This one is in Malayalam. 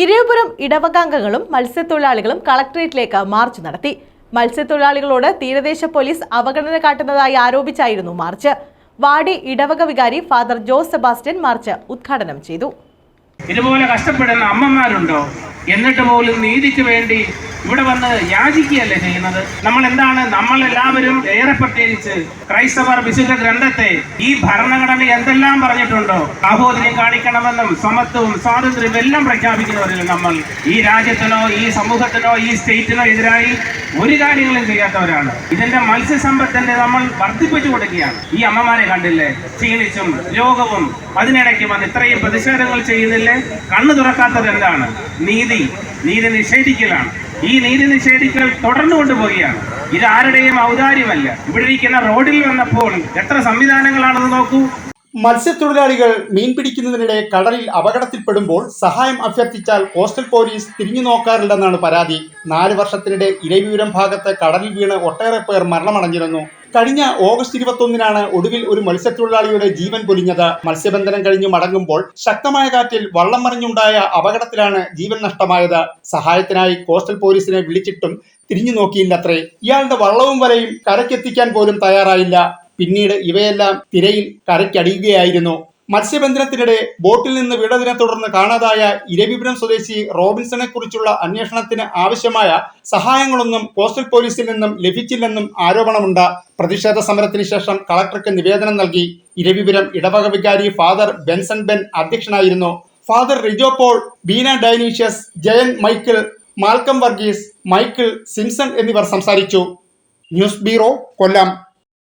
ഇരയപുരം ഇടവകാംഗങ്ങളും മത്സ്യത്തൊഴിലാളികളും കളക്ടറേറ്റിലേക്ക് മാർച്ച് നടത്തി. മത്സ്യത്തൊഴിലാളികളോട് തീരദേശ പോലീസ് അവഗണന കാട്ടുന്നതായി ആരോപിച്ചായിരുന്നു മാർച്ച്. വാടി ഇടവക വികാരി ഫാദർ ജോസ് സെബാസ്റ്റ്യൻ മാർച്ച് ഉദ്ഘാടനം ചെയ്തു. ഇതുപോലെ കഷ്ടപ്പെടുന്ന അമ്മമാരുണ്ടോ? എന്നിട്ട് പോലും നീതിക്ക് വേണ്ടി ഇവിടെ വന്ന് യാചിക്കുകയല്ലേ ചെയ്യുന്നത്? നമ്മൾ എന്താണ് നമ്മൾ എല്ലാവരും ഏറെ പ്രത്യേകിച്ച് ക്രൈസ്തവർ വിശുദ്ധ ഗ്രന്ഥത്തെ ഈ ഭരണഘടന എന്തെല്ലാം പറഞ്ഞിട്ടുണ്ടോ? സാഹോദര്യം കാണിക്കണമെന്നും സമത്വവും സ്വാതന്ത്ര്യവും എല്ലാം പ്രഖ്യാപിക്കുന്നവരല്ലേ നമ്മൾ ഈ രാജ്യത്തിനോ ഈ സമൂഹത്തിനോ ഈ സ്റ്റേറ്റിനോ എതിരായി ഒരു കാര്യങ്ങളും ചെയ്യാത്തവരാണ്. ഇതിന്റെ മത്സ്യസമ്പത്തിന്റെ നമ്മൾ വർദ്ധിപ്പിച്ചു കൊടുക്കുകയാണ്. ഈ അമ്മമാരെ കണ്ടില്ലേ? ക്ഷീണിച്ചും രോഗവും. അതിനിടയ്ക്ക് വന്ന് ഇത്രയും പ്രതിഷേധങ്ങൾ ചെയ്യുന്നില്ലേ? കണ്ണു തുറക്കാത്തത് എന്താണ്? നീതി. നീതി നിഷേധിക്കലാണ്. ഈ നീതി നിഷേധിക്കൽ തുടർന്നു കൊണ്ടുപോവുകയാണ്. ഇത് ആരുടെയും ഔദാര്യമല്ല. ഇവിടെ ഇരിക്കുന്ന റോഡിൽ വന്നപ്പോൾ എത്ര സംവിധാനങ്ങളാണെന്ന് നോക്കൂ. മത്സ്യത്തൊഴിലാളികൾ മീൻ പിടിക്കുന്നതിനിടെ കടലിൽ അപകടത്തിൽപ്പെടുമ്പോൾ സഹായം അഭ്യർത്ഥിച്ചാൽ കോസ്റ്റൽ പോലീസ് തിരിഞ്ഞു നോക്കാറില്ലെന്നാണ് പരാതി. നാല് വർഷത്തിനിടെ ഇരവിപുരം ഭാഗത്ത് കടലിൽ വീണ് ഒട്ടേറെ പേർ മരണമടഞ്ഞിരുന്നു. കഴിഞ്ഞ ഓഗസ്റ്റ് ഇരുപത്തൊന്നിനാണ് ഒടുവിൽ ഒരു മത്സ്യത്തൊഴിലാളിയുടെ ജീവൻ പൊലിഞ്ഞത്. മത്സ്യബന്ധനം കഴിഞ്ഞ് മടങ്ങുമ്പോൾ ശക്തമായ കാറ്റിൽ വള്ളം മറിഞ്ഞുണ്ടായ അപകടത്തിലാണ് ജീവൻ നഷ്ടമായത്. സഹായത്തിനായി കോസ്റ്റൽ പോലീസിനെ വിളിച്ചിട്ടും തിരിഞ്ഞു നോക്കിയില്ലത്രേ. ഇയാളുടെ വള്ളവും വലയും കരക്കെത്തിക്കാൻ പോലും തയ്യാറായില്ല. പിന്നീട് ഇവയെല്ലാം തിരയിൽ കരയ്ക്കടിയുകയായിരുന്നു. മത്സ്യബന്ധനത്തിനിടെ ബോട്ടിൽ നിന്ന് വീണതിനെ തുടർന്ന് കാണാതായ ഇരവിപുരം സ്വദേശി റോബിൻസണെ കുറിച്ചുള്ള അന്വേഷണത്തിന് ആവശ്യമായ സഹായങ്ങളൊന്നും കോസ്റ്റൽ പോലീസിൽ നിന്നും ലഭിച്ചില്ലെന്നും ആരോപണമുണ്ട്. പ്രതിഷേധ സമരത്തിന് ശേഷം കളക്ടർക്ക് നിവേദനം നൽകി ഇരവിപുരം ഇടവക വികാരി ഫാദർ ബെൻസൺ ബെൻ അധ്യക്ഷനായിരുന്നു. Father Rijo Paul Beena Dionysius Jayan Michael Malcolm Varghese Michael Simson എന്നിവർ സംസാരിച്ചു. News bureau Kollam.